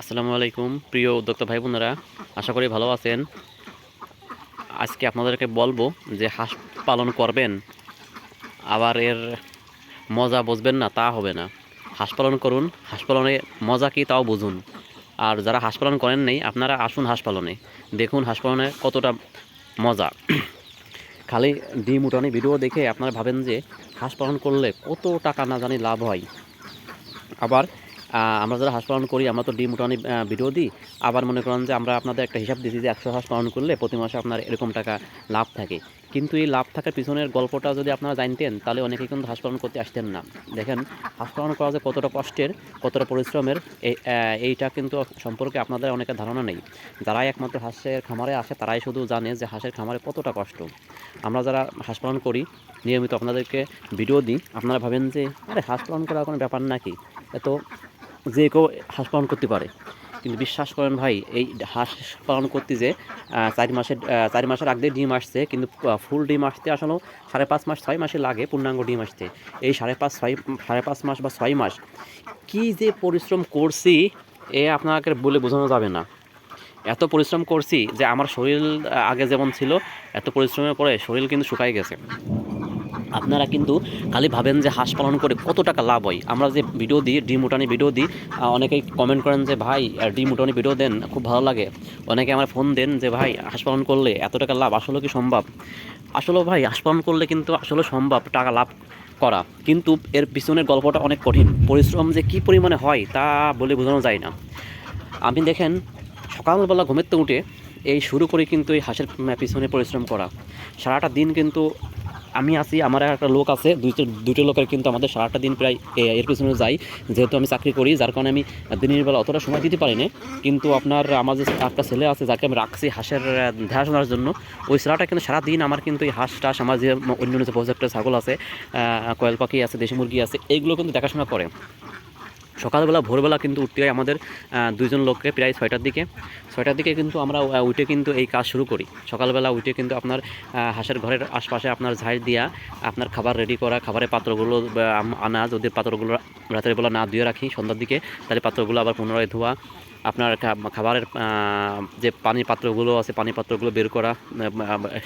আসসালামু আলাইকুম, প্রিয় উদ্যোক্তা ভাই বোনেরা আশা করি ভালো আছেন। আজকে আপনাদেরকে বলব যে হাঁস পালন করবেন, আবার এর মজা বুঝবেন না, তা হবে না। হাঁস পালন করুন, হাঁস পালনে মজা কি তাও বুঝুন। আর যারা হাঁস পালন করেন নেই, আপনারা আসুন হাঁস পালনে, দেখুন হাঁস পালনে কতটা মজা। খালি ডিম উঠানি ভিডিও দেখে আপনারা ভাবেন যে হাঁস পালন করলে কত টাকা না জানি লাভ হয়। আবার আমরা যারা হাঁস পালন করি, আমরা তো ডিম, উঠানি ভিডিও দিই। আবার মনে করেন যে আমরা আপনাদের একটা হিসাব দিচ্ছি যে একশো হাঁস পালন করলে প্রতি মাসে আপনার এরকম টাকা লাভ থাকে। কিন্তু এই লাভ থাকার পিছনের গল্পটা যদি আপনারা জানতেন, তাহলে অনেকেই কিন্তু হাঁস পালন করতে আসতেন না। দেখেন, হাঁস পালন করা যে কতটা কষ্টের, কতটা পরিশ্রমের এই এইটা কিন্তু সম্পর্কে আপনাদের অনেকের ধারণা নেই। যারাই একমাত্র হাঁসের খামারে আসে, তারাই শুধু জানে যে হাঁসের খামারে কতটা কষ্ট। আমরা যারা হাঁস পালন করি, নিয়মিত আপনাদেরকে ভিডিও দিই। আপনারা ভাবেন যে, আরে, হাঁস পালন করা কোনো ব্যাপার নাকি? এত যে কেউ হাঁস পালন করতে পারে। কিন্তু বিশ্বাস করেন ভাই, এই হাঁস পালন করতে যে চার মাসের চার মাসের আগে ডিম আসছে, কিন্তু ফুল ডিম আসতে আসলে সাড়ে পাঁচ মাস, ছয় মাসে লাগে পূর্ণাঙ্গ ডিম আসতে। এই সাড়ে পাঁচ, ছয়, সাড়ে পাঁচ মাস বা ছয় মাস কি যে পরিশ্রম করছি, এ আপনাকে বলে বোঝানো যাবে না। এত পরিশ্রম করছি যে, আমার শরীর, আগে যেমন ছিল, এত পরিশ্রমের পরে শরীর কিন্তু শুকাই গেছে। আপনারা কিন্তু খালি ভাবেন যে হাঁস পালন করে কত টাকা লাভ হয়। আমরা যে ভিডিও দিই, ডিম উঠানি ভিডিও দিই অনেকেই কমেন্ট করেন যে, ভাই ডিম উঠানি ভিডিও দেন, খুব ভালো লাগে। অনেকে আমার ফোন দেন যে, ভাই, হাঁস পালন করলে এত টাকা লাভ, আসলে কি সম্ভব? আসলে ভাই, হাঁস পালন করলে কিন্তু আসলে সম্ভব টাকা লাভ করা। কিন্তু এর পিছনের গল্পটা অনেক কঠিন। পরিশ্রম যে কী পরিমাণে হয় তা বলে বোঝানো যায় না। আপনি দেখেন, সকালবেলা ঘুমের তো উঠে এই শুরু করে কিন্তু এই হাঁসের পিছনে পরিশ্রম করা। সারাটা দিন কিন্তু আমি আছি আমার একটা লোক আছে দুইটা দুটো লোকের কিন্তু আমাদের সারাটা দিন প্রায় এর পিছনে যাই। যেহেতু আমি চাকরি করি যার কারণে আমি দিনের বেলা অতটা সময় দিতে পারি না কিন্তু আপনার আমার যে একটা ছেলে আছে যাকে আমি রাখছি হাঁসের দেখাশোনার জন্য ওই ছেলেটা কিন্তু সারাদিন আমার কিন্তু এই হাঁস টাস আমার যে অন্য অন্য যে প্রজেক্টের ছাগল আছে কয়েল পাখি আছে দেশি মুরগি আছে এইগুলো কিন্তু দেখাশোনা করে। সকালবেলা ভোরবেলা কিন্তু উঠতে হয় আমাদের আহ, দুইজন লোককে প্রায় ছয়টার দিকে। ছয়টার দিকে কিন্তু আমরা উঠে কিন্তু এই কাজ শুরু করি। সকালবেলা উঠে কিন্তু আপনার হাঁসের ঘরের আশপাশে আপনার ঝাড় দিয়া আপনার খাবার রেডি করা, খাবারের পাত্রগুলো আনা, যদি পাত্রগুলো রাতের বেলা না ধুয়ে রাখি, সন্ধ্যার দিকে, তাহলে পাত্রগুলো আবার পুনরায় ধোয়া, আপনার খাবারের যে পানির পাত্রগুলো আছে পানি পাত্রগুলো বের করা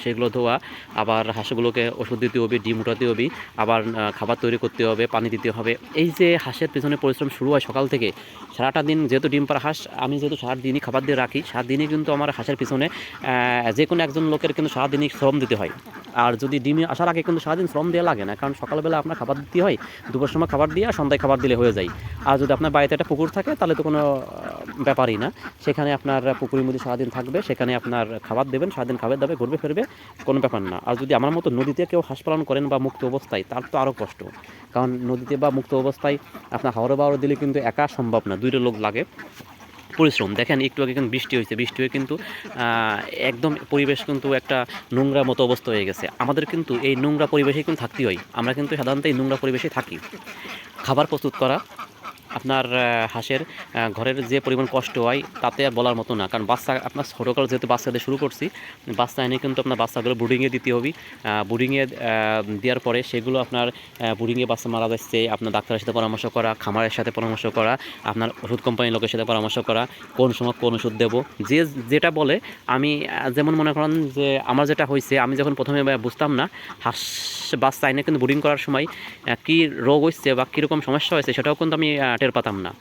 সেগুলো ধোয়া, আবার হাঁসগুলোকে ওষুধ দিতে হবে, ডিম উঠাতে হবে, আবার খাবার তৈরি করতে হবে, পানি দিতে হবে। এই যে হাঁসের পেছনে পরিশ্রম শুরু হয় সকাল থেকে, সারাটা দিন যেহেতু ডিম পাড়া হাঁস, আমি যেহেতু সারাদিনই খাবার দিয়ে রাখি সারাদিনই কিন্তু আমার হাঁসের পিছনে যে কোনো একজন লোকের কিন্তু সারাদিনই শ্রম দিতে হয়। আর যদি ডিমে আসার আগে কিন্তু সারাদিন শ্রম দেওয়া লাগে না, কারণ সকালবেলা আপনার খাবার দিতে হয় দুপুর সময় খাবার দিয়ে আর সন্ধ্যায় খাবার দিলে হয়ে যায়। আর যদি আপনার বাড়িতে একটা পুকুর থাকে, তাহলে তো কোনো ব্যাপারই না। সেখানে আপনার পুকুরের মধ্যে সারাদিন থাকবে, সেখানে আপনার খাবার দেবেন, সারাদিন খাবার দাবে, ঘুরবে, ফিরবে, কোনো ব্যাপার না। আর যদি আমার মতো নদীতে কেউ হাঁস পালন করেন বা মুক্ত অবস্থায়, তার তো আরও কষ্ট। কারণ নদীতে বা মুক্ত অবস্থায় আপনার হাওড়া বাওড়া দিলে কিন্তু একা সম্ভব না, দুইটা লোক লাগে। পরিশ্রম। দেখেন, একটু আগে কিন্তু বৃষ্টি হয়েছে। বৃষ্টি হয়ে কিন্তু একদম পরিবেশ কিন্তু একটা নোংরা মতো অবস্থা হয়ে গেছে। আমাদের কিন্তু এই নোংরা পরিবেশে কিন্তু থাকতে হয়। আমরা কিন্তু সাধারণত এই নোংরা পরিবেশে থাকি। খাবার প্রস্তুত করা আপনার হাঁসের ঘরের যে পরিমাণ কষ্ট হয়, তাতে আর বলার মতো না। কারণ বাচ্চা, আপনার ছোটোকাল যেহেতু বাচ্চাদের শুরু করছি, বাচ্চা এনে কিন্তু আপনার বাচ্চাগুলো বুডিংয়ে দিতে হবে। বুডিংয়ে দেওয়ার পরে সেগুলো আপনার বুডিংয়ে বাচ্চা মারা যাচ্ছে, আপনার ডাক্তারের সাথে পরামর্শ করা, খামারের সাথে পরামর্শ করা, আপনার ওষুধ কোম্পানির লোকের সাথে পরামর্শ করা, কোন সময় কোন ওষুধ দেবো। যে, যেটা বলে, আমি যেমন মনে করেন যে, আমার যেটা হয়েছে, আমি যখন প্রথমে বুঝতাম না, হাঁস, বাচ্চা এনে কিন্তু বুডিং করার সময় কী রোগ হচ্ছে বা কীরকম সমস্যা হয়েছে, সেটাও কিন্তু আমি টের পাতাম না।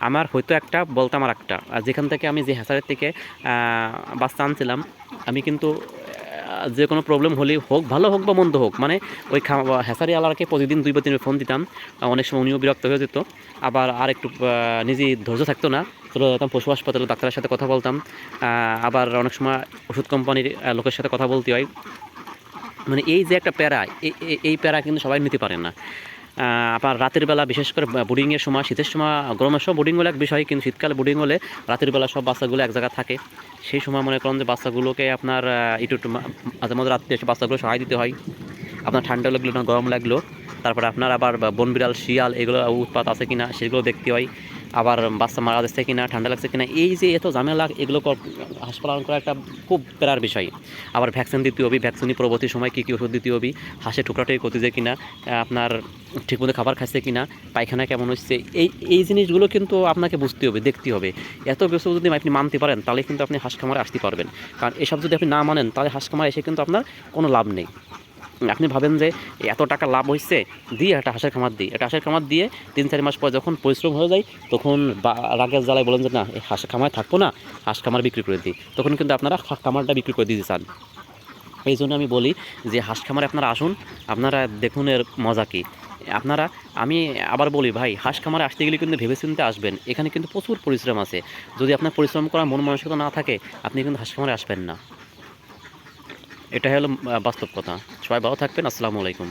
আমার হয়তো একটা বলতাম আর একটা। আর যেখান থেকে আমি যে হ্যাসারের থেকে বাচ্চা আনছিলাম আমি কিন্তু যে কোনো প্রবলেম হলেই হোক, ভালো হোক বা মন্দ হোক মানে ওই খা- হ্যাসারি আলারকে প্রতিদিন দুই বা তিনবার ফোন দিতাম। অনেক সময় উনিও বিরক্ত হয়ে যেত। আবার আর একটু নিজেই ধৈর্য থাকতো না। চলে যেতাম, পশু হাসপাতালে ডাক্তারের সাথে কথা বলতাম। আবার অনেক সময় ওষুধ কোম্পানির লোকের সাথে কথা বলতে হয়। মানে এই যে একটা প্যারা এই- প্যারা কিন্তু সবাই নিতে পারে না। আপনার রাতের বেলা বিশেষ করে বোর্ডিংয়ের সময়, শীতের সময়, গরমের সময় বোর্ডিং হলে এক বিষয়, কিন্তু শীতকালে বোর্ডিং হলে রাতের বেলা সব বাচ্চাগুলো এক জায়গায় থাকে। সেই সময় মনে করেন যে বাচ্চাগুলোকে আপনার একটু একটু মাঝে মাঝে রাত্রে এসে বাচ্চাগুলো সহায় দিতে হয়। আপনার ঠান্ডা লাগল না, গরম লাগল, তারপরে আপনার আবার বন বিড়াল শিয়াল, এগুলো উৎপাত আছে কি না সেগুলো দেখতে হয়। আবার বাচ্চা মারা যাচ্ছে কিনা, ঠান্ডা লাগছে কিনা, এই যে এত ঝামেলা, এগুলো হাঁস পালন করা একটা খুব প্যারার বিষয়। আবার ভ্যাকসিন দিতে হবে ভ্যাকসিন পরবর্তী সময় কী কী ওষুধ দিতে হবে, হাঁসের টুকরাটাই করতেছে কিনা, আপনার ঠিকমতো খাবার খাচ্ছে কিনা, পায়খানা কেমন হচ্ছে, এই এই জিনিসগুলো কিন্তু আপনাকে বুঝতে হবে, দেখতে হবে। এত কিছু যদি আপনি মানতে পারেন, তাহলে কিন্তু আপনি হাঁস খামারে আসতে পারবেন। কারণ এসব যদি আপনি না মানেন, তাহলে হাঁস খামারে এসে কিন্তু আপনার কোনো লাভ নেই। আপনি ভাবেন যে এত টাকা লাভ হচ্ছে দিয়ে একটা হাঁসের খামার দিই। একটা হাঁসের খামার দিয়ে তিন চার মাস পর যখন পরিশ্রম হয়ে যায়, তখন রাগের জ্বালায় বলেন যে, না, এই হাঁস খামারে থাকব না, হাঁস খামার বিক্রি করে দিই। তখন কিন্তু আপনারা খামারটা বিক্রি করে দিতে চান। এই জন্য আমি বলি যে, হাঁস খামারে আপনারা আসুন, আপনারা দেখুন এর মজা কী। আপনারা, আমি আবার বলি, ভাই, হাঁস খামারে আসতে গেলে কিন্তু ভেবে চিন্তে আসবেন। এখানে কিন্তু প্রচুর পরিশ্রম আছে। যদি আপনার পরিশ্রম করার মন মানসিকতা না থাকে, আপনি কিন্তু হাঁস খামারে আসবেন না। এটা হলো বাস্তব কথা। সবাই ভালো থাকবেন আসসালামু আলাইকুম।